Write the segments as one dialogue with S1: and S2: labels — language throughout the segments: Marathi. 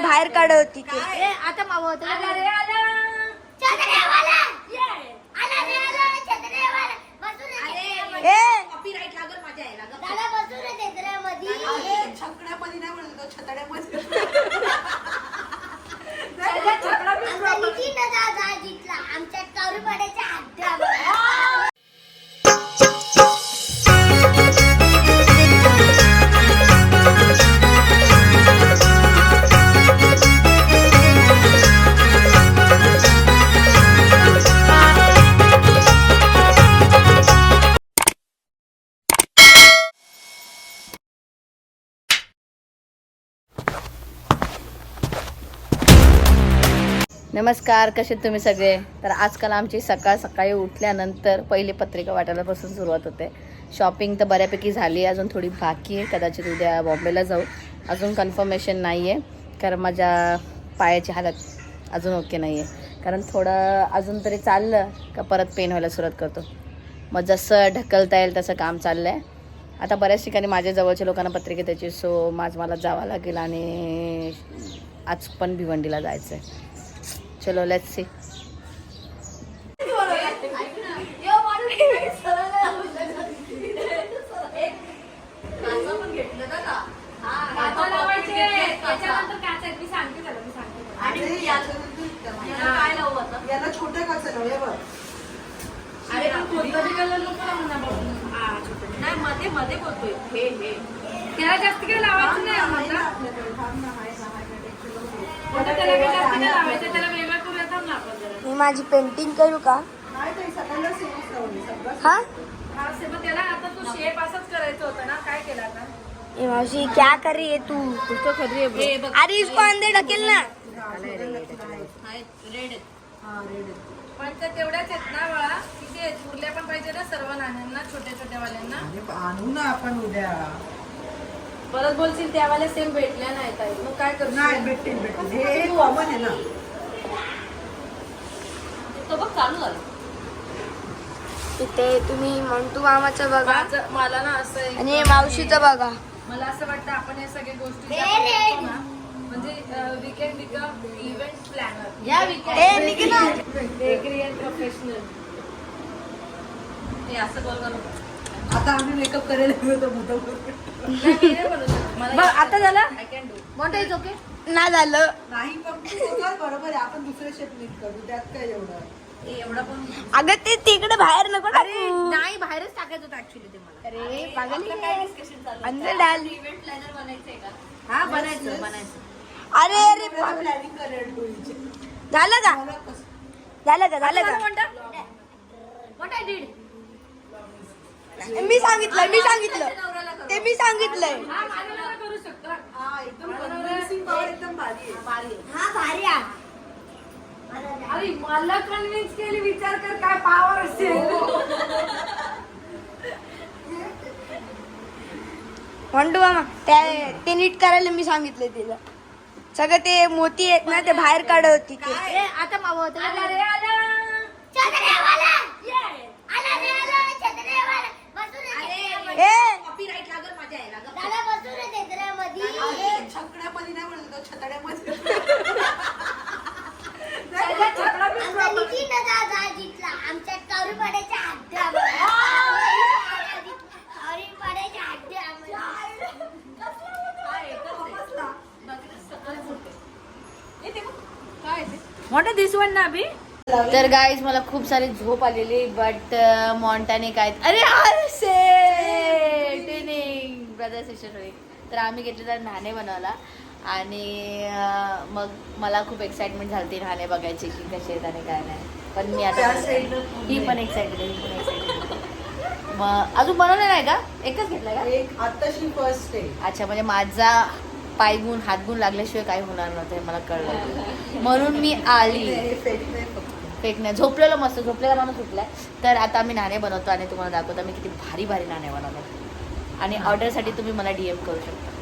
S1: बाहेर काढ होती ते.
S2: ए, आता मावं होतं ना रे.
S1: ए!
S2: Copyright लागल माझ्या याला गं.
S3: छकड्यामध्ये नाही म्हणत होतो, छताड्यामध्ये
S2: छकडा
S4: नमस्कार कसे तुम्ही सगळे? तर आजकाल आमची सकाळ सकाळी उठल्यानंतर पहिले पत्रिका वाटायलापासून सुरुवात होते. शॉपिंग तर बऱ्यापैकी झाली आहे अजून थोडी बाकी आहे. कदाचित उद्या बॉम्बेला जाऊ. अजून कन्फर्मेशन नाही आहे कारण माझ्या पायाची हालत अजून ओके नाही आहे कारण थोडं अजून तरी चाललं का परत पेन व्हायला सुरुवात करतो. मग जसं ढकलता येईल तसं काम चाललं आहे आता बऱ्याच ठिकाणी माझ्या जवळच्या लोकांना पत्रिका त्याची सो माझ मला जावं लागेल आणि आज पण भिवंडीला जायचं आहे चलो लेट्स सी
S3: छोटं
S2: नाही मध्ये मध्ये बोलतोय. हे हे. त्याला जास्त काही लावायचं नाही
S1: मी माझी पेंटिंग करू का?
S3: नाही ताई, सगळ्यांना सेमच लावली, सगळं.
S1: हा?
S2: हा, से- मग त्याला आता तू शेप असंच करायचं होतं ना काय केलं आता?
S1: ए मावशी क्या कर रही है तू
S2: हे बघ.
S1: अरे इसको अंदर ढकेल ना.
S2: रेड
S3: हा.
S2: पण त्या तेवढ्याच आहेत ना बाळा. किती आहेत उरल्या पण पाहिजे ना सर्व नाण्यांना छोट्या छोट्या वाल्यांना
S3: आणू ना आपण उद्या.
S2: परत बोलशील त्यावाल्या सेम भेटल्या नाही ताई. मग काय
S3: नाही भेटतील भेटतील. हे कॉमन आहे ना.
S2: तो बघ चालू झालं.
S1: इथे तुम्ही मंटू मामाचं बघा.
S2: माझं- मला ना असं
S1: आणि मावशीचं बघा.
S2: मला असं वाटतं आपण या सगळ्या गोष्टी ज्या
S5: Very
S2: करतो ना, म्हणजे we can become event planner या
S1: ए निघे ना
S2: बेकरी अँड प्रोफेशनल हे असं बोल करू
S3: आता आम्ही मेकअप करायला गेलो होतो मुद्दाम.
S2: बघ आता झालं? आय कॅन डू मोठा इज ओके
S1: ना झालं.
S3: नाही पण बरोबर आहे. आपण दुसरे शेप नीट करू. त्यात काय एवढं?
S2: एवढा पण
S1: अगं ते तिकडे बाहेर नको
S2: अरे
S1: टाकू.
S2: नाही बाहेरच टाकायचं होतं ऍक्च्युली ते मला.
S1: अरे पागल
S2: आपलं काय डिस्कशन चालू
S1: अंदर डाल.
S2: इव्हेंट प्लॅनर बनायचंय का? हा बनायचं. बनायचं.
S1: अरे अरे.
S3: प्लॅनिंग
S1: झालं का? झालं का? झालं का?
S2: I did?
S1: मी सांगितलं मी सांगितलं ते मी सांगितलंय.
S2: हा.
S3: हा.
S5: हा.
S2: अरे मला कन्व्हिन्स केली विचार कर काय पावर असेल.
S1: मंटू मामा त्या ते नीट करायला मी सांगितलंय तिला. सगळं ते मोती आहेत ना ते बाहेर काढ होती ते.
S2: ए, आता
S1: ए
S2: Copyright लागल माझ्या याला.
S5: दादा बसून आहे
S3: छकड्यामध्ये नाही म्हणत होतो, छताड्यामध्ये.
S2: छकडा बी
S5: आमचा दादा जितला. आमच्या
S2: मोठं ना अभि.
S4: तर गाईज मला खूप सारी झोप आलेली बट मॉन्टाने काय अरे ब्रदर सिस्टर होईल तर आम्ही घेतलेला न्हाणे बनवला आणि मग मला खूप एक्साइटमेंट झाली न्हाणे बघायची की कसे आहेत आणि काय नाही. पण मी आता ही पण एक्साइटेड ही पण एक्साइटेड मग अजून बनवलं नाही का? एकच घेतलं का?
S3: एक आताशी फर्स्ट आहे.
S4: अच्छा म्हणजे माझा पायगुण हातगुण लागल्याशिवाय काही होणार नव्हतं हे मला कळलं. म्हणून मी आली.
S3: fake नाही फक्त.
S4: फेक नाही. झोपलेलं मस्त. झोपलेला माणूस उठलाय. तर आता आम्ही नाणे बनवतो आणि तुम्हाला दाखवतो. मी किती भारी भारी नाणे बनवतो. आणि ऑर्डरसाठी तुम्ही मला डीएम करू शकता.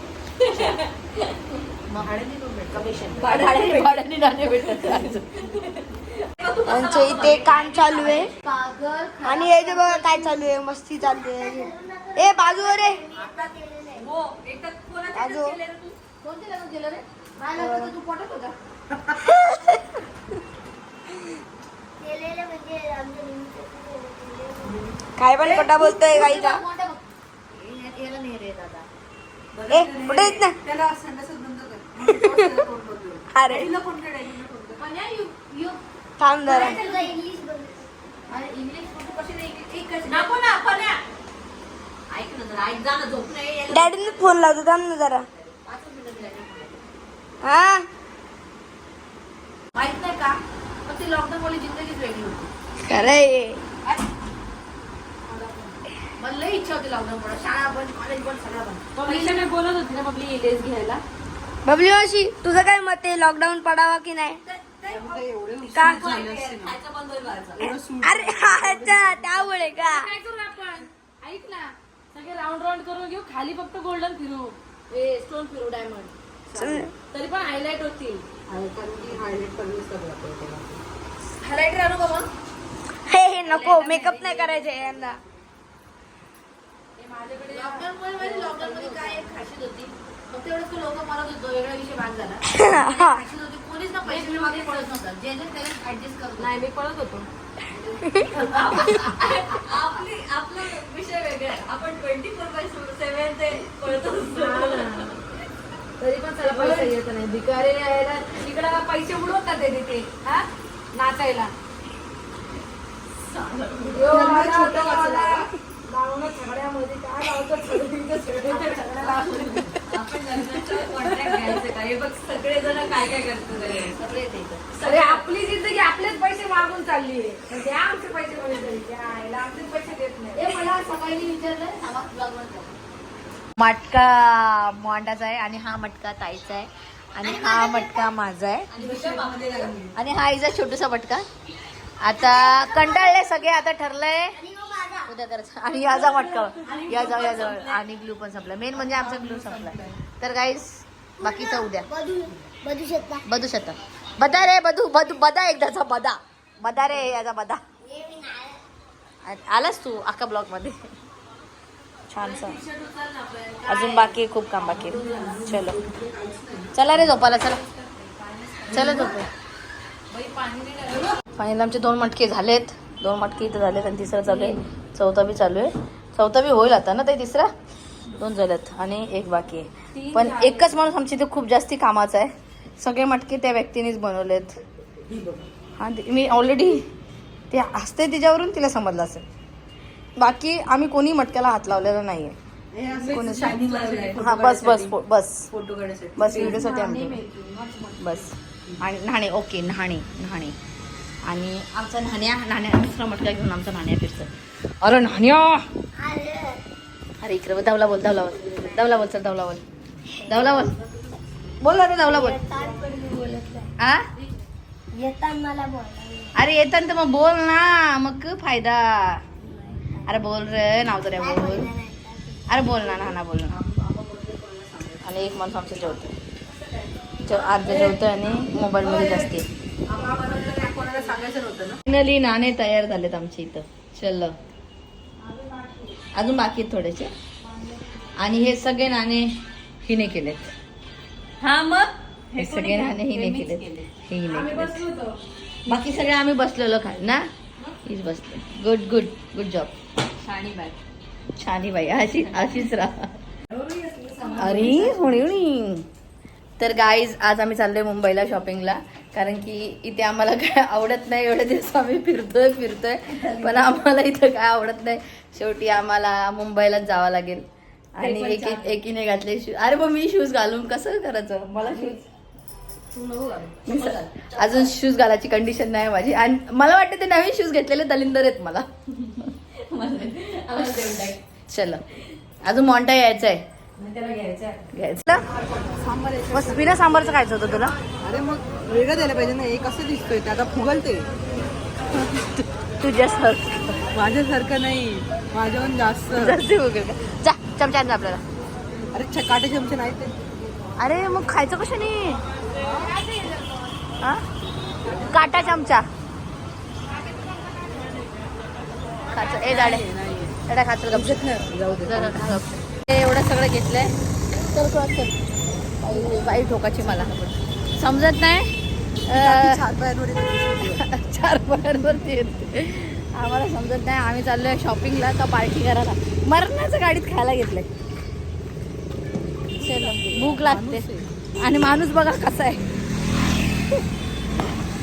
S1: आमच्या इथे काम चालू आहे. आणि हे जे बघा काय चालू आहे मस्ती चालू आहे. ए बाजूवर रे
S2: हो एकदा कोणाच्या
S1: आजो.
S2: केलं रे
S1: ए कुठे येत ना. अरे. थांब जरा.
S5: तुला इंग्लिश बोल
S2: अरे इंग्लिश कुठे कशी नाही? एक कशी नको ना आपण या. ऐक ना जरा ऐक जा ना झोप नाही यायला
S1: डॅडीने फोन लावतो थांब ना जरा. हा?
S2: माहीत नाही का पण ती लॉकडाऊन मुळे जिंदगीच वेगळी होती.
S1: खरंय
S2: मला लई इच्छा होती लॉकडाऊन मुळे शाळा बंद कॉलेज बंद सगळं बंद.
S4: मी बोलत होती ना पब्लिक इलेस घ्यायला.
S1: बबली मावशी तुझं काय मत आहे? लॉकडाऊन पडावा की नाही? का?
S2: खायचं बंद होईल
S1: अरे अच्छा त्यामुळे का?
S4: काय करू आपण? ऐक ना सगळे राऊंड राऊंड करून घेऊ खाली फक्त गोल्डन फिरू. ए स्टोन फिरू डायमंड तरी पण हायलाइट होतील.
S3: की हायलाइट करणे सगळं
S2: आणू का मग?
S1: हे हे नको मेकअप नाही करायचे यांना.
S2: लॉकडाऊन मुळे माहिती लॉकडाऊन मध्ये काय एक खाशीद होती फक्त एवढंच की लोक मरत होतो वेगळा विषय भाग झाला. खाशीद होती कोणीच ना पैसे मागे पडत नव्हतं. ज्याने त्याने ऍडजस्ट करत
S4: नाही मी पळत होतो.
S2: आपली आपला विषय वेगळा. आहे आपण ट्वेंटी फोर बाय सेव्हन ते पळत असतो.
S4: तरी पण चला पैसे येत नाही. भिकारी यायला इकडं पैसे उडवतात ते तिथे हा? नाचायला. लावणं काय सगळे
S2: हे काय काय
S4: आपली जिंदगी आपलेच पैसे मागून चालली आहे. द्या आमचे पैसे आमचे पैसे देत नाही.
S2: ए मला सकाळी विचारलं
S4: मटका मोंडाचा आहे आणि हा मटका ताईचा आहे. आणि हा मटका माझा आहे.
S2: आणि
S4: हा हिचा छोटूसा मटका. आता कंटाळले सगळे आता ठरलंय. उद्या करायचं. आणि याचा मटका या जाऊ या जाऊ आणि ग्लू पण संपला. मेन म्हणजे आमचा ग्लू संपला तर गाईस बाकीचा उद्या.
S5: बदू शकता
S4: बदा रे बदू बदू बदा एकदाचा बदा. बदा रे याचा बदा. आलास तू अख्खा ब्लॉकमध्ये छानसा. अजून बाकी खूप काम बाकी चलो. चला रे झोपाला चला. चला झोप फायनल आमचे दोन मटके झालेत. दोन मटके इथं झालेत आणि तिसरं चालू आहे चौथा बी चालू आहे. चौथा बी होईल आता ना ते तिसरा? दोन झालेत आणि एक बाकी आहे. पण एकच माणूस आमच्या इथे खूप जास्ती कामाचा आहे. सगळे मटके त्या व्यक्तीनेच बनवलेत. हा मी ऑलरेडी ते हसते तिच्यावरून तिला समजलं असेल. बाकी आम्ही कोणी मटक्याला हात लावलेला
S3: हे shining लावलंय.
S4: हा बस बस बस. बस व्हिडिओसाठी आमचे बस. आणि न्हाणे ओके न्हाणे न्हाणे आणि आमचा न्हाण्या नाण्या दुसरा मटका घेऊन आमचा न्हाण्या फिरचं अरे न्हाण्या
S5: अरे
S4: इकडे बघ, धावला बोल धावला बोल. धावला बोल चल धावला बोल. धावला बोल. बोल अरे धावला बोल. आ?
S5: येतात
S4: अरे येताना तर मग बोल ना. मग फायदा? अरे बोल रे नाव तर बोल. अरे बोल ना नाना बोल ना. आणि एक माणूस आमचं जेवतो. जे- अर्धं जेवतं आणि मोबाईलमध्ये जास्ती.
S3: कोणाला सांगायचं नव्हतं ना?
S4: फायनली नाणे तयार झालेत आमच्या इथं. चल. अजून बाकी आहेत थोडेसे. आणि हे सगळे नाणे हिने केलेत.
S2: हा मग?
S4: हे सगळे नाणे हिने केलेत. हे हिने केलेत. बाकी सगळे आम्ही बसलेलो खाय ना? हीच बसले. गुड गुड गुड जॉब
S2: शाणी बाय
S4: छानी बाई अशी अशीच राहा अरे होणी होणी तर गाईज आज आम्ही चाललोय मुंबईला शॉपिंगला कारण की इथे आम्हाला काय आवडत नाही एवढे दिवस आम्ही फिरतोय फिरतोय. पण आम्हाला इथं काय आवडत नाही. शेवटी आम्हाला मुंबईलाच जावं लागेल. आणि एकी एकीने घातले शूज अरे मग मी शूज घालून कसं करायचं? मला शूज अजून शूज घालायची कंडिशन नाही माझी. आणि मला वाटतं ते नवीन शूज घेतलेले दलिंदर आहेत मला. चलो. अजून मॉन्टा यायचं आहे घ्यायचं. बस बिना सांबारचं खायचं होतं तुला?
S3: अरे मग वेगळं द्यायला पाहिजे ना. हे कसं दिसतोय ते. आता फुगलते.
S4: तुझ्यासारखं
S3: माझ्यासारखं नाही. माझ्याहून जास्त.
S4: जास्ती वगैरे का? जा चमचा आण जा आपल्याला.
S3: अरे छ- काटे चमचे नाही ते.
S4: अरे मग खायचं कशाने? हा? काटा चमचा. खायचं. ए गपचूप.
S3: जाऊ दे.
S4: सगळं घेतलंय. बाई ठोकाची मला. समजत नाही?
S3: चार
S4: पायांवरती येते. आम्हाला समजत नाही. आम्ही चाललोय शॉपिंगला का पार्टी करायला? मरणाचं गाडीत खायला घेतलंय. चलो भूक लागते. आणि माणूस बघा कसा आहे.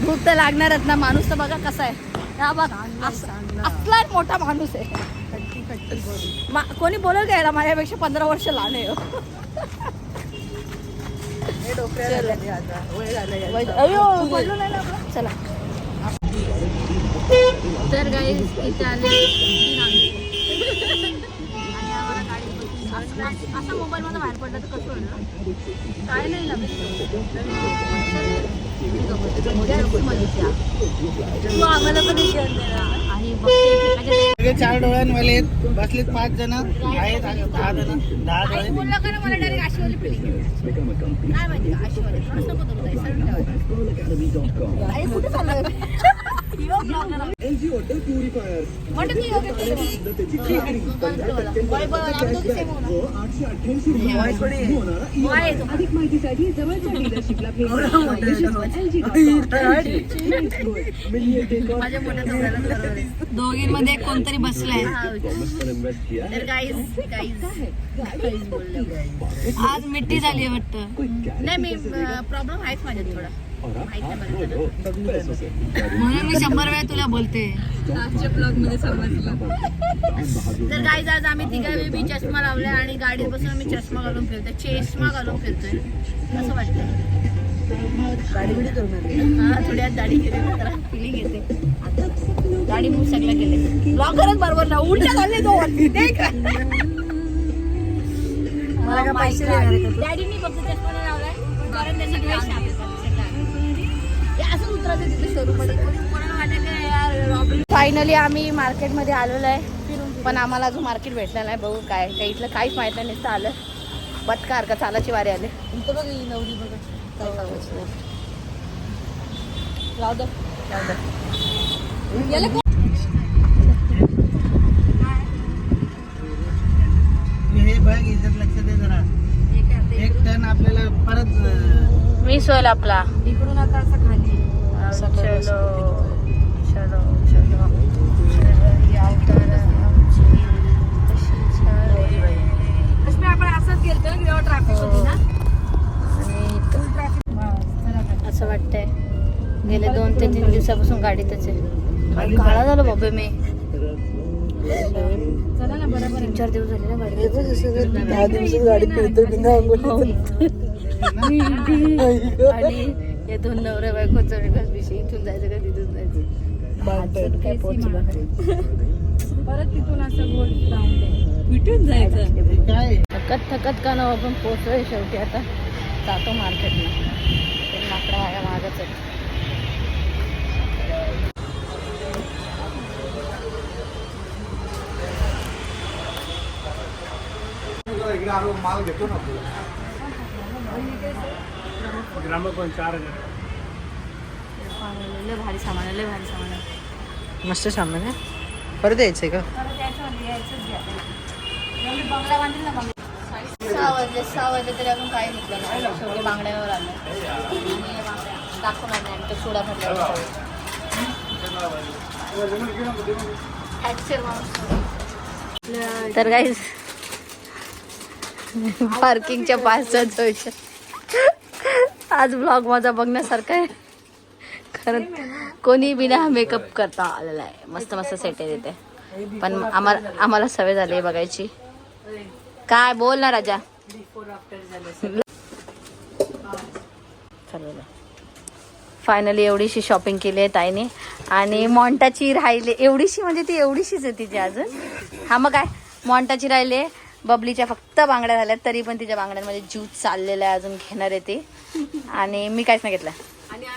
S4: भूक तर लागणारच ना. माणूस तर बघा कसा आहे. हा बघ अस- असला एक मोठा माणूस आहे. मा- कोणी बोलल घ्यायला माझ्यापेक्षा पंधरा वर्ष लहान आहे. हे
S3: डोक्याला लागले आता. वय झालं याचं.
S4: वै- अयो, पडलो नाही ना आपण. चला तर काही इथे आले तीन आले. आणि आम्हाला गाडीत बसून असं- असं मोबाईल मध्ये बाहेर पडलं तर कसं होईल ना? काय नाही ना तू आम्हाला पण विचार आणि
S6: सगळे चार डोळ्यांवाले आहेत बसलेत पाच जण आहेत दहा जण दहा
S4: आई
S6: डोळे
S4: बोलला का ना मला डायरेक्ट आशीवाली फिलिंग काय माहिती का आशीवाली थोडंच नको करू ताई, सरळ ठेवायचं. आई कुठे चाललोय? यो blogger आहे. Same होऊ ना.
S3: वय थोडी आहे.
S4: माझ्या मोठ्या बरोबर. दोघींमध्ये कोणतरी बसलाय. तर आज मिट्टी झाली आहे वाटतं. नाही मी प्रॉब्लेम आहेच माझ्यात थोडा. म्हणून मी शंभर वेळा तुला बोलते. तर गाईज आज आम्ही तिघा मी चष्मा लावलाय आणि गाडीत बसून आम्ही चष्मा घालून फिरतोय. चष्मा घालून फिरतोय. असं वाटतं थोड्यात दाढी केली सगळं केले ब्लॉगरच बरोबर ना झाले
S3: मला काय पैसे तू?
S4: डॅडीनी फक्त चष्मा लावलाय. कारण त्याचे फायनली आम्ही मार्केटमध्ये आलेलो आहे. पण आम्हाला अजून मार्केट भेटलं नाही. बघू काय काही इथलं काहीच माहीत नाही. नुसतं आलं. बटकार का चालाची वारी आले.
S3: ही नवरी बघ. काय.
S6: हे. बघ इज्जत लक्ष दे जरा. एक टन आपल्याला परत
S4: मिस होईल आपला.
S3: इकडून आता असं खाली.
S4: चलो चलो चलो.
S3: आपण असंच गेलतो जेव्हा ट्रॅफिक होती ना?
S4: असं वाटतंय. गेले दोन ते तीन दिवसापासून गाडीतच आहे. काळा झालं बाबा मी.
S3: चला ना बरोबर
S4: तीन चार दिवस झाले ना गाडी
S3: दहा दिवसात गाडी फिरतो बिना
S4: आणि हे दोन नवऱ्या बायकोचा वेगळाच विषय इथून जायचं का तिथून जायचं?
S3: परत तिथून असं गोल भेटून जायचं?
S6: हे काय?
S4: थकत थकत का ना आपण पोहोचलोय शेवटी आता. जातो मार्केटला माकडा माझ्या मागच. लय भारी सामान आहे, लय भारी सामान आहे.
S3: मस्त सामान आहे. परत यायचंय का?
S4: सहा वाजले सहा वाजले तरी घेतलं नाही. शेवटी बांगड्यावर आलं. आणि हे बांगड्या. दाखवून आले आणि ते सोडा भरला तर काहीच पार्किंगच्या पासचा विषय आज ब्लॉग माझा बघण्यासारखा आहे. खरं कोणी बिना मेकअप करता आलेला आहे. मस्त मस्त सेट आहे तिथे. पण आम्हाला आम्हाला सवय झाली आहे बघायची. काय बोल ना राजा. फायनली एवढीशी शॉपिंग केली आहे ताईने. आणि मॉन्टाची राहिली. एवढीशी म्हणजे ती एवढीशीच आहे तिची अजून. हा मग काय? मॉन्टाची राहिले बबलीच्या फक्त बांगड्या झाल्यात तरी पण तिच्या बांगड्यांमध्ये ज्यूस चाललेला आहे अजून घेणार आहे ती. आणि मी काहीच नाही घेतलं.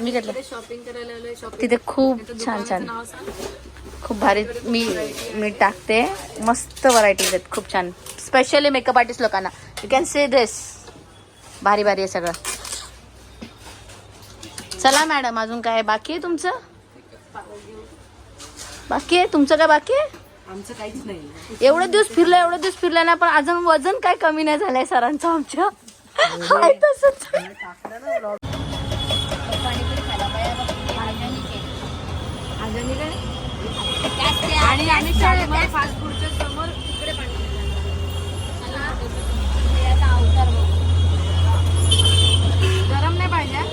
S4: मी घेतलं.
S3: शॉपिंग करायला
S4: तिथे खूप छान छान. खूप भारी मी मी टाकते. मस्त व्हरायटीज आहेत खूप छान. स्पेशली मेकअप आर्टिस्ट लोकांना. यू कॅन से दिस भारी भारी आहे सगळं. चला मॅडम अजून काय बाकी आहे तुमचं? बाकी आहे? तुमचं काय बाकी आहे?
S3: आमचं काहीच नाही.
S4: एवढे दिवस फिरलं एवढे दिवस फिरलं ना पण अजून वजन काय कमी नाही झालंय सरांचं आमच्या.
S2: आणि आम्ही फास्ट फूडच्या समोर तिकडे
S4: ते आता अवतार बघ.
S2: गरम नाही पाहिजे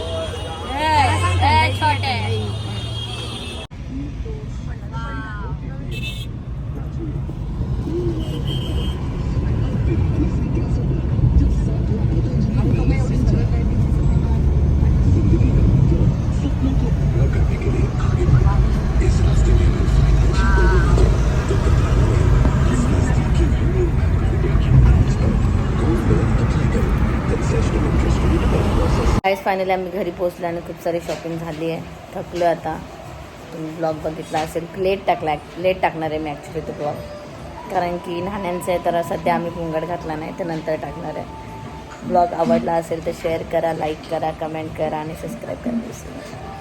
S4: ए, छोटे. काहीच फायनली आम्ही घरी पोहोचलो आणि खूप सारी शॉपिंग झाली आहे. थकलो आहे आता. तुम्ही ब्लॉग बघितला असेल. लेट टाकला लेट टाकणार आहे मी ॲक्च्युली तो ब्लॉग कारण की नाण्यांचं आहे तर सध्या आम्ही पुंगड घातला नाही तर नंतर टाकणार आहे. ब्लॉग आवडला असेल तर शेअर करा लाईक करा कमेंट करा आणि सबस्क्राईब करा.